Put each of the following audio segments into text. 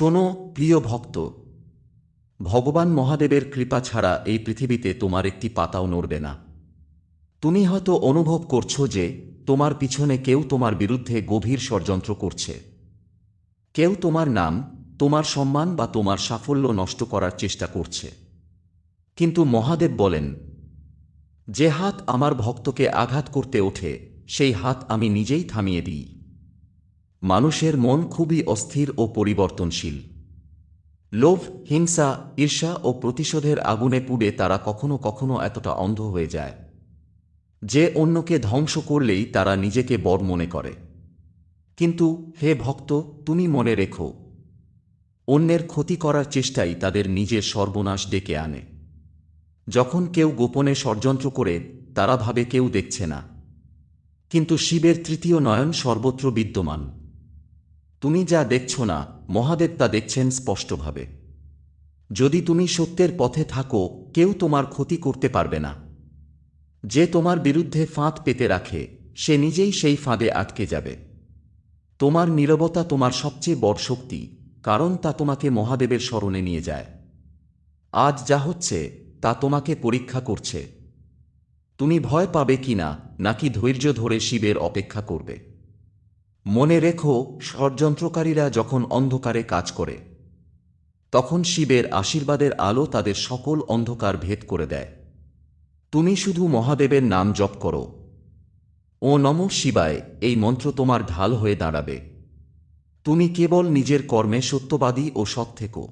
শোনো, প্রিয় ভক্ত। ভগবান মহাদেবের কৃপা ছাড়া এই পৃথিবীতে তোমার একটি পাতাও নড়বে না। তুমি হয়তো অনুভব করছ যে তোমার পিছনে কেউ তোমার বিরুদ্ধে গভীর ষড়যন্ত্র করছে। কেউ তোমার নাম, তোমার সম্মান বা তোমার সাফল্য নষ্ট করার চেষ্টা করছে। কিন্তু মহাদেব বলেন, যে হাত আমার ভক্তকে আঘাত করতে ওঠে, সেই হাত আমি নিজেই থামিয়ে দিই। মানুষের মন খুবই অস্থির ও পরিবর্তনশীল। লোভ, হিংসা, ঈর্ষা ও প্রতিশোধের আগুনে পুড়ে তারা কখনো কখনো এতটা অন্ধ হয়ে যায়। যে অন্যকে ধ্বংস করলেই তারা নিজেকে বড় মনে করে। কিন্তু হে ভক্ত, তুমি মনে রেখো, অন্যের ক্ষতি করার চেষ্টাই তাদের নিজের সর্বনাশ ডেকে আনে। যখন কেউ গোপনে ষড়যন্ত্র করে, তারা ভাবে কেউ দেখছে না। কিন্তু শিবের তৃতীয় নয়ন সর্বত্র বিদ্যমান। তুমি যা দেখছ না, মহাদেব তা দেখছেন স্পষ্টভাবে। যদি তুমি সত্যের পথে থাকো, কেউ তোমার ক্ষতি করতে পারবে না। যে তোমার বিরুদ্ধে ফাঁদ পেতে রাখে, সে নিজেই সেই ফাঁদে আটকে যাবে। তোমার নীরবতা তোমার সবচেয়ে বড় শক্তি, কারণ তা তোমাকে মহাদেবের স্মরণে নিয়ে যায়। আজ যা হচ্ছে, তা তোমাকে পরীক্ষা করছে। তুমি ভয় পাবে কিনা নাকি ধৈর্য ধরে শিবের অপেক্ষা করবে। মনে রেখো, ষড়যন্ত্রকারীরা যখন অন্ধকারে কাজ করে, তখন শিবের আশীর্বাদের আলো তাদের সকল অন্ধকার ভেদ করে দেয়। তুমি শুধু মহাদেবের নাম জপ করো। ও নম শিবায়, এই মন্ত্র তোমার ঢাল হয়ে দাঁড়াবে। তুমি কেবল নিজের কর্মে সত্যবাদী ও সৎ থেকো।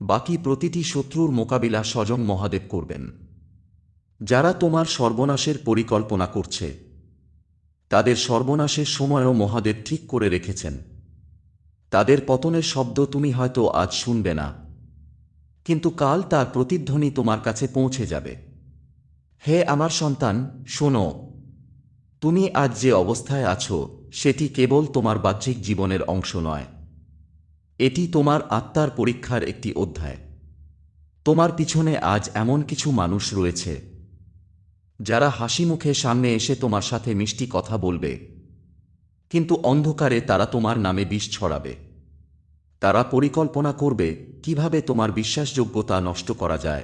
বাকি প্রতিটি শত্রুর মোকাবিলা স্বজন মহাদেব করবেন। যারা তোমার সর্বনাশের পরিকল্পনা করছে তাদের সর্বনাশের সময়ও মহাদেব ঠিক করে রেখেছেন। তাদের পতনের শব্দ তুমি হয়তো আজ শুনবে না। কিন্তু কাল তার প্রতিধ্বনি তোমার কাছে পৌঁছে যাবে। হে আমার সন্তান, শোনো। তুমি আজ যে অবস্থায় আছো, সেটি কেবল তোমার বাহ্যিক জীবনের অংশ নয়। এটি তোমার আত্মার পরীক্ষার একটি অধ্যায়। তোমার পিছনে আজ এমন কিছু মানুষ রয়েছে যারা হাসি মুখে সামনে এসে তোমার সাথে মিষ্টি কথা বলবে। কিন্তু অন্ধকারে তারা তোমার নামে বিষ ছড়াবে। তারা পরিকল্পনা করবে কীভাবে তোমার বিশ্বাসযোগ্যতা নষ্ট করা যায়।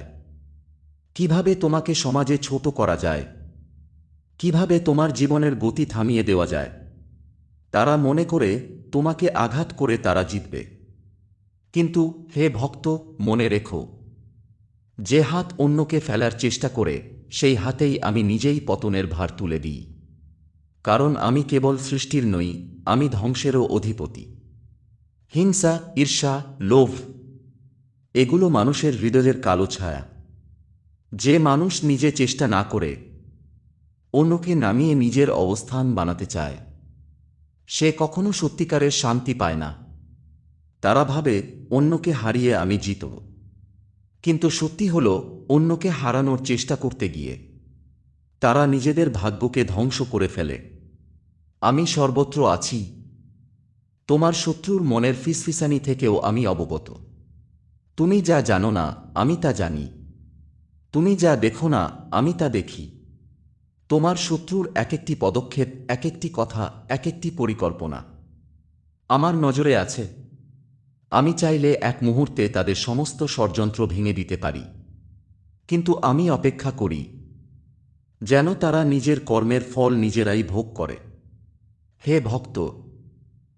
কীভাবে তোমাকে সমাজে ছোট করা যায়। কীভাবে তোমার জীবনের গতি থামিয়ে দেওয়া যায়। তারা মনে করে তোমাকে আঘাত করে তারা জিতবে। কিন্তু হে ভক্ত, মনে রেখো, যে হাত অন্যকে ফেলার চেষ্টা করে সেই হাতেই আমি নিজেই পতনের ভার তুলে দিই। কারণ আমি কেবল সৃষ্টির নই, আমি ধ্বংসেরও অধিপতি। হিংসা, ঈর্ষা, লোভ, এগুলো মানুষের হৃদয়ের কালো ছায়া। যে মানুষ নিজে চেষ্টা না করে, অন্যকে নামিয়ে নিজের অবস্থান বানাতে চায়। সে কখনো সত্যিকারের শান্তি পায় না। তারা ভাবে, অন্যকে হারিয়ে আমি জিতব। কিন্তু সত্যি হল, অন্যকে হারানোর চেষ্টা করতে গিয়ে। তারা নিজেদের ভাগ্যকে ধ্বংস করে ফেলে। আমি সর্বত্র আছি। তোমার শত্রুর মনের ফিসফিসানি থেকেও আমি অবগত। তুমি যা জানো না, আমি তা জানি। তুমি যা দেখো না, আমি তা দেখি। তোমার শত্রুর এক একটি পদক্ষেপ এক একটি কথা এক একটি পরিকল্পনা। আমার নজরে আছে। আমি চাইলে এক মুহূর্তে তাদের সমস্ত ষড়যন্ত্র ভেঙে দিতে পারি। কিন্তু আমি অপেক্ষা করি, যেন তারা নিজের কর্মের ফল নিজেরাই ভোগ করে। হে ভক্ত,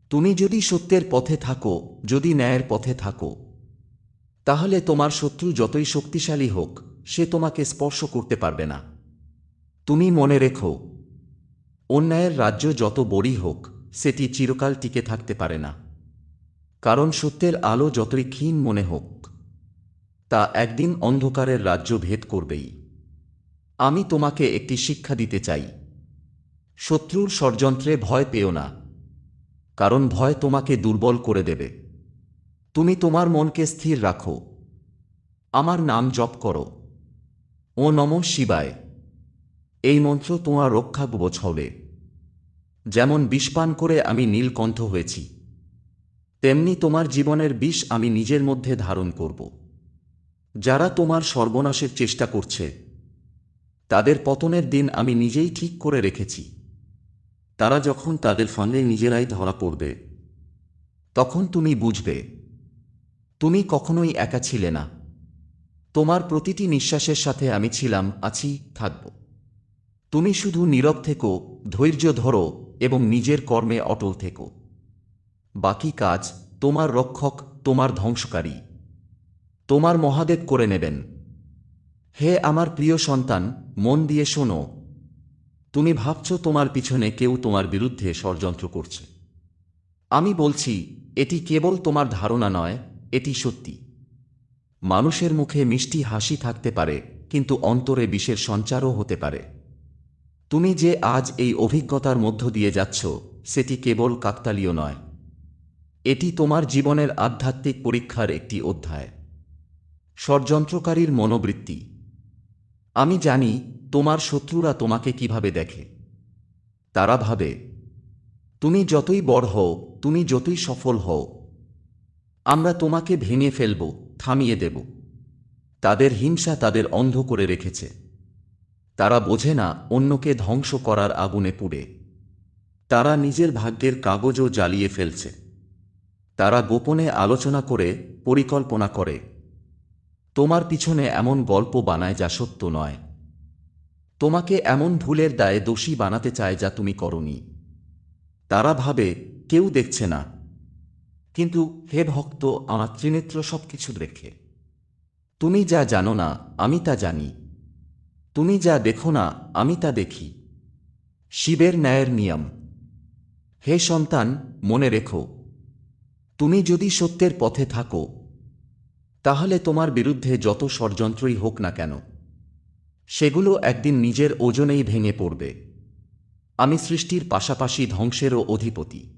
তুমি যদি সত্যের পথে থাকো, যদি ন্যায়ের পথে থাকো, তাহলে তোমার শত্রু যতই শক্তিশালী হোক, সে তোমাকে স্পর্শ করতে পারবে না। তুমি মনে রেখো, অন্যায়ের রাজ্য যত বড়ই হোক, সেটি চিরকাল টিকে থাকতে পারে না। কারণ সত্যের আলো যতই ক্ষীণ মনে হোক, তা একদিন অন্ধকারের রাজ্য ভেদ করবেই। আমি তোমাকে একটি শিক্ষা দিতে চাই। শত্রুর ষড়যন্ত্রে ভয় পেও না, কারণ ভয় তোমাকে দুর্বল করে দেবে। তুমি তোমার মনকে স্থির রাখো। আমার নাম জপ করো। ও নম শিবায়। এই মন্ত্র তোমার রক্ষা কবচ হবে যেমন বিষপান করে আমি নীলকণ্ঠ হয়েছি। তেমনি তোমার জীবনের বিষ আমি নিজের মধ্যে ধারণ করব। যারা তোমার সর্বনাশের চেষ্টা করছে, তাদের পতনের দিন আমি নিজেই ঠিক করে রেখেছি। তারা যখন তাদের ফাঁদে নিজেরাই ধরা পড়বে, তখন তুমি বুঝবে, তুমি কখনোই একা ছিলে না। তোমার প্রতিটি নিঃশ্বাসের সাথে আমি ছিলাম, আছি, থাকব। তুমি শুধু নীরব থেকো, ধৈর্য ধরো এবং নিজের কর্মে অটল থেকো। বাকি কাজ তোমার রক্ষক, তোমার ধ্বংসকারী। তোমার মহাদেব করে নেবেন। হে আমার প্রিয় সন্তান, মন দিয়ে শোনো। তুমি ভাবছ তোমার পিছনে কেউ তোমার বিরুদ্ধে ষড়যন্ত্র করছে। আমি বলছি, এটি কেবল তোমার ধারণা নয়, এটি সত্যি। মানুষের মুখে মিষ্টি হাসি থাকতে পারে, কিন্তু অন্তরে বিষের সঞ্চারও হতে পারে। তুমি যে আজ এই অভিজ্ঞতার মধ্য দিয়ে যাচ্ছ, সেটি কেবল কাকতালীয় নয়। এটি তোমার জীবনের আধ্যাত্মিক পরীক্ষার একটি অধ্যায়। ষড়যন্ত্রকারীর মনোবৃত্তি। আমি জানি তোমার শত্রুরা তোমাকে কীভাবে দেখে। তারা ভাবে, তুমি যতই বড় হও, তুমি যতই সফল হও, আমরা তোমাকে ভেঙে ফেলব, থামিয়ে দেব। তাদের হিংসা তাদের অন্ধ করে রেখেছে। তারা বোঝে না অন্যকে ধ্বংস করার আগুনে পুড়ে। তারা নিজের ভাগ্যের কাগজও জ্বালিয়ে ফেলছে। তারা গোপনে আলোচনা করে, পরিকল্পনা করে। তোমার পিছনে এমন গল্প বানায় যা সত্য নয়। তোমাকে এমন ভুলের দায়ে দোষী বানাতে চায় যা তুমি করনি। তারা ভাবে, কেউ দেখছে না। কিন্তু হে ভক্ত, আমার ত্রিনেত্র সব কিছু দেখে। তুমি যা জানো না, আমি তা জানি। তুমি যা দেখো না, আমি তা দেখি। শিবের ন্যায়ের নিয়ম। হে সন্তান, মনে রেখো তুমি যদি সত্যের পথে থাকো, তাহলে তোমার বিরুদ্ধে যত ষড়যন্ত্রই হোক না কেন, সেগুলো একদিন নিজের ওজনেই ভেঙে পড়বে। আমি সৃষ্টির পাশাপাশি ধ্বংসেরও অধিপতি।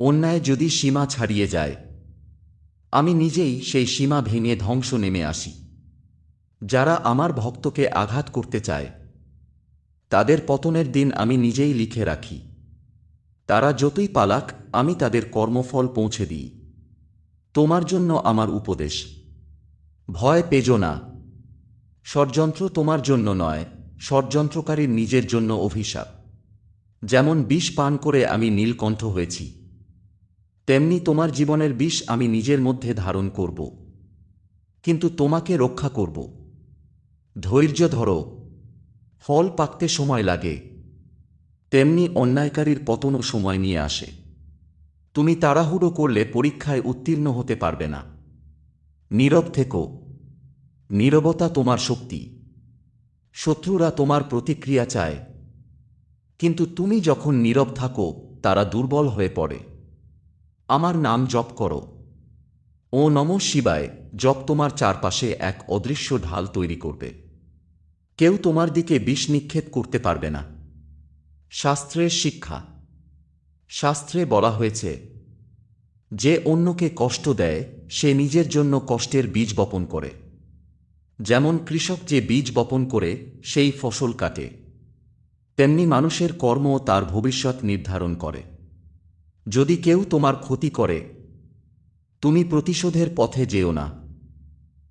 অন্যায় যদি সীমা ছাড়িয়ে যায়, আমি নিজেই সেই সীমা ভেঙে ধ্বংস নেমে আসি। যারা আমার ভক্তকে আঘাত করতে চায়, তাদের পতনের দিন আমি নিজেই লিখে রাখি। তারা যতই পালাক, আমি তাদের কর্মফল পৌঁছে দিই। তোমার জন্য আমার উপদেশ। ভয় পেজো না। ষড়যন্ত্র তোমার জন্য নয়, ষড়যন্ত্রকারীর নিজের জন্য অভিশাপ। যেমন বিষ পান করে আমি নীলকণ্ঠ হয়েছি, তেমনি তোমার জীবনের বিষ আমি নিজের মধ্যে ধারণ করব। কিন্তু তোমাকে রক্ষা করব। ধৈর্য ধরো। ফল পাকতে সময় লাগে। তেমনি অন্যায়কারীর পতনও সময় নিয়ে আসে। তুমি তাড়াহুড়ো করলে পরীক্ষায় উত্তীর্ণ হতে পারবে না। নীরব থেকো। নীরবতা তোমার শক্তি। শত্রুরা তোমার প্রতিক্রিয়া চায়। কিন্তু তুমি যখন নীরব থাকো, তারা দুর্বল হয়ে পড়ে। আমার নাম জপ করো। ও নম শিবায়, জপ তোমার চারপাশে এক অদৃশ্য ঢাল তৈরি করবে। কেউ তোমার দিকে বিষ নিক্ষেপ করতে পারবে না। শাস্ত্রের শিক্ষা। শাস্ত্রে বলা হয়েছে, যে অন্যকে কষ্ট দেয়, সে নিজের জন্য কষ্টের বীজ বপন করে। যেমন কৃষক যে বীজ বপন করে, সেই ফসল কাটে। তেমনি মানুষের কর্ম তার ভবিষ্যৎ নির্ধারণ করে। যদি কেউ তোমার ক্ষতি করে, তুমি প্রতিশোধের পথে যেও না।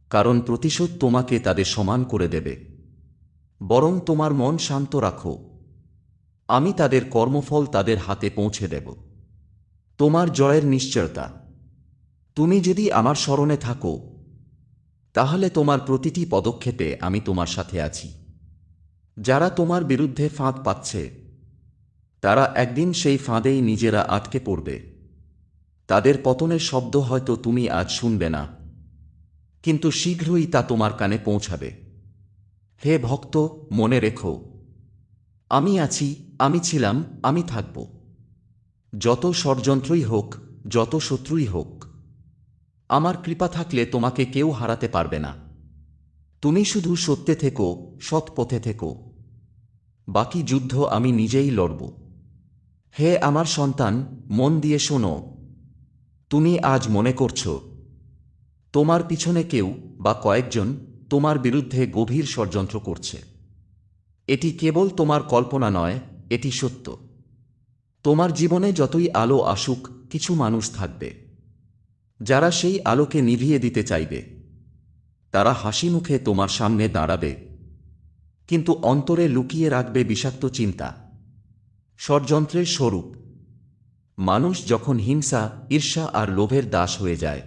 কারণ প্রতিশোধ তোমাকে তাদের সমান করে দেবে। বরং তোমার মন শান্ত রাখো। আমি তাদের কর্মফল তাদের হাতে পৌঁছে দেব। তোমার জয়ের নিশ্চয়তা। তুমি যদি আমার স্মরণে থাকো, তাহলে তোমার প্রতিটি পদক্ষেপে আমি তোমার সাথে আছি। যারা তোমার বিরুদ্ধে ফাঁদ পাচ্ছে, তারা একদিন সেই ফাঁদেই নিজেরা আটকে পড়বে। তাদের পতনের শব্দ হয়তো তুমি আজ শুনবে না, কিন্তু শীঘ্রই তা তোমার কানে পৌঁছাবে। হে ভক্ত, মনে রেখো আমি আছি, আমি ছিলাম, আমি থাকব। যত ষড়যন্ত্রই হোক, যত শত্রুই হোক, আমার কৃপা থাকলে তোমাকে কেউ হারাতে পারবে না। তুমি শুধু সত্যে থেকো, সৎ পথে থেকো। বাকি যুদ্ধ আমি নিজেই লড়ব। হে আমার সন্তান, মন দিয়ে শোনো। তুমি আজ মনে করছ, তোমার পিছনে কেউ বা কয়েকজন তোমার বিরুদ্ধে গভীর ষড়যন্ত্র করছে। এটি কেবল তোমার কল্পনা নয়, এটি সত্য। তোমার জীবনে যতই আলো আসুক, কিছু মানুষ থাকবে। যারা সেই আলোকে নিভিয়ে দিতে চাইবে। তারা হাসি মুখে তোমার সামনে দাঁড়াবে। কিন্তু অন্তরে লুকিয়ে রাখবে বিষাক্ত চিন্তা। ষড়যন্ত্রের স্বরূপ। মানুষ যখন হিংসা, ঈর্ষা আর লোভের দাস হয়ে যায়,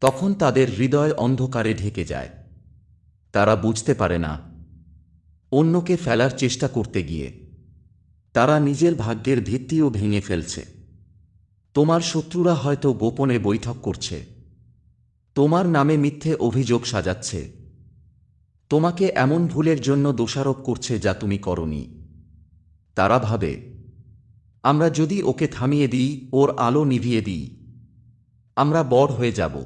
তখন তাদের হৃদয় অন্ধকারে ঢেকে যায়। তারা বুঝতে পারে না অন্যকে ফেলার চেষ্টা করতে গিয়ে। তারা নিজের ভাগ্যের ভিত্তিও ভেঙে ফেলছে। তোমার শত্রুরা হয়তো গোপনে বৈঠক করছে। তোমার নামে মিথ্যে অভিযোগ সাজাচ্ছে। তোমাকে এমন ভুলের জন্য দোষারোপ করছে যা তুমি করনি। তারা ভাবে, আমরা যদি ওকে থামিয়ে দিই, ওর আলো নিভিয়ে দিই, আমরা বড় হয়ে যাব।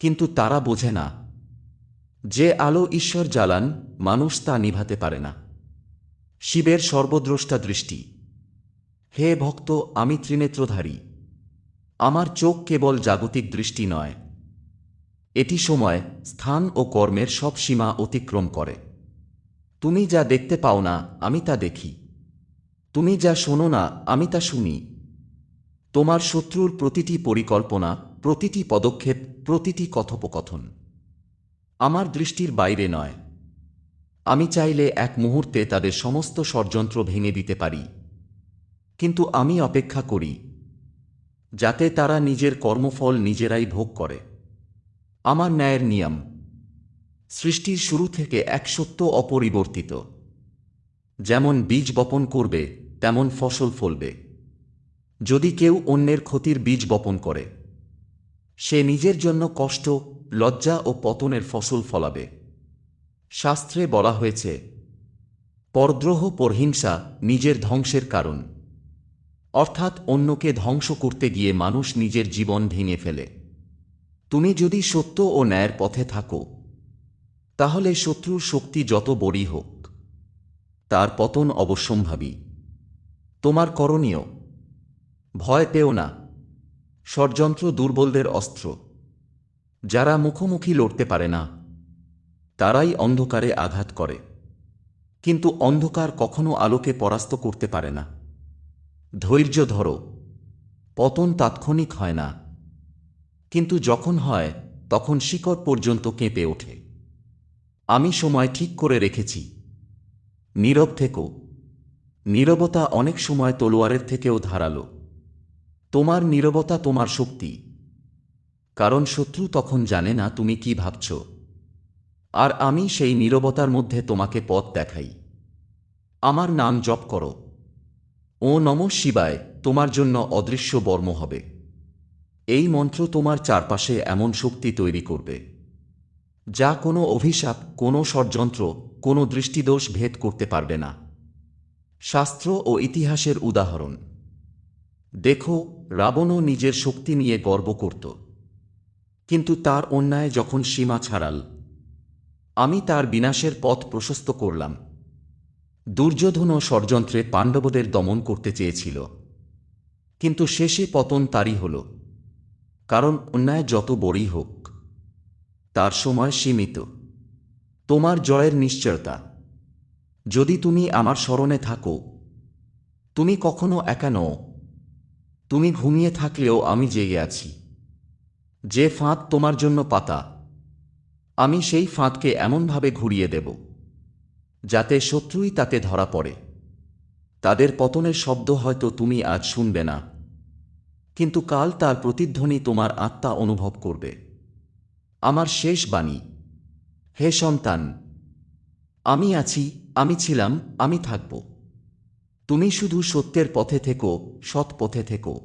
কিন্তু তারা বোঝে না। যে আলো ঈশ্বর জ্বালান, মানুষ তা নিভাতে পারে না। শিবের সর্বদ্রষ্টা দৃষ্টি। হে ভক্ত, আমি ত্রিনেত্রধারী। আমার চোখ কেবল জাগতিক দৃষ্টি নয়। এটি সময়, স্থান ও কর্মের সব সীমা অতিক্রম করে। তুমি যা দেখতে পাও না, আমি তা দেখি। তুমি যা শোনো না, আমি তা শুনি। তোমার শত্রুর প্রতিটি পরিকল্পনা, প্রতিটি পদক্ষেপ, প্রতিটি কথোপকথন। আমার দৃষ্টির বাইরে নয়। আমি চাইলে এক মুহূর্তে তাদের সমস্ত ষড়যন্ত্র ভেঙে দিতে পারি। কিন্তু আমি অপেক্ষা করি, যাতে তারা নিজের কর্মফল নিজেরাই ভোগ করে। আমার ন্যায়ের নিয়ম, সৃষ্টির শুরু থেকে এক সত্য অপরিবর্তিত। যেমন বীজ বপন করবে, তেমন ফসল ফলবে। যদি কেউ অন্যের ক্ষতির বীজ বপন করে সে নিজের জন্য কষ্ট, লজ্জা ও পতনের ফসল ফলাবে। শাস্ত্রে বলা হয়েছে, পরদ্রোহ, পরহিংসা নিজের ধ্বংসের কারণ। অর্থাৎ অন্যকে ধ্বংস করতে গিয়ে মানুষ নিজের জীবন ভেঙে ফেলে। তুমি যদি সত্য ও ন্যায়ের পথে থাকো, তাহলে শত্রুর শক্তি যত বড়ই হোক, তার পতন অবশ্যম্ভাবী। তোমার করণীয়, ভয় পেও না। ষড়যন্ত্র দুর্বলদের অস্ত্র। যারা মুখোমুখি লড়তে পারে না, তারাই অন্ধকারে আঘাত করে। কিন্তু অন্ধকার কখনো আলোকে পরাস্ত করতে পারে না। ধৈর্য ধরো, পতন তাৎক্ষণিক হয় না। কিন্তু যখন হয়, তখন শিকড় পর্যন্ত কেঁপে ওঠে। আমি সময় ঠিক করে রেখেছি। নীরব থেকো। নীরবতা অনেক সময় তলোয়ারের থেকেও ধারালো। তোমার নীরবতা তোমার শক্তি। কারণ শত্রু তখন জানে না তুমি কি ভাবছ। আর আমি সেই নীরবতার মধ্যে তোমাকে পথ দেখাই। আমার নাম জপ করো। ও নম শিবায়, তোমার জন্য অদৃশ্য বর্ম হবে। এই মন্ত্র তোমার চারপাশে এমন শক্তি তৈরি করবে। যা কোনো অভিশাপ, কোনো ষড়যন্ত্র, কোনো দৃষ্টিদোষ ভেদ করতে পারবে না। শাস্ত্র ও ইতিহাসের উদাহরণ। দেখো, রাবণও নিজের শক্তি নিয়ে গর্ব করত। কিন্তু তার অন্যায় যখন সীমা ছাড়াল, আমি তার বিনাশের পথ প্রশস্ত করলাম। দুর্যোধনও ষড়যন্ত্রে পাণ্ডবদের দমন করতে চেয়েছিল। কিন্তু শেষে পতন তারই হল, কারণ অন্যায় যত বড়ই হোক, তার সময় সীমিত। তোমার জয়ের নিশ্চয়তা। যদি তুমি আমার স্মরণে থাকো, তুমি কখনো একা নও। তুমি ঘুমিয়ে থাকলেও আমি জেগে আছি। যে ফাঁদ তোমার জন্য পাতা, আমি সেই ফাঁদকে এমনভাবে ঘুরিয়ে দেব, যাতে শত্রুই তাতে ধরা পড়ে। তাদের পতনের শব্দ হয়তো তুমি আজ শুনবে না, কিন্তু কাল তার প্রতিধ্বনি তোমার আত্মা অনুভব করবে। আমার শেষ বাণী, হে সন্তান, আমি আছি, আমি ছিলাম, আমি থাকব। তুমি শুধু সত্যের পথে থেকো, সৎ পথে থেকো।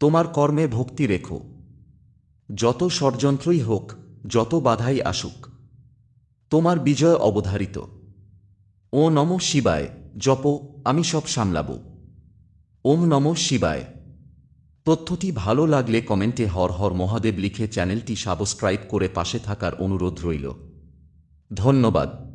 তোমার কর্মে ভক্তি রেখো। যত ষড়যন্ত্রই হোক, যত বাধাই আসুক, তোমার বিজয় অবধারিত। ও নম শিবায়, জপ, আমি সব সামলাব। ওম নম শিবায়। তথ্যটি ভালো লাগলে কমেন্টে হর হর মহাদেব লিখে চ্যানেলটি সাবস্ক্রাইব করে পাশে থাকার অনুরোধ রইল। ধন্যবাদ।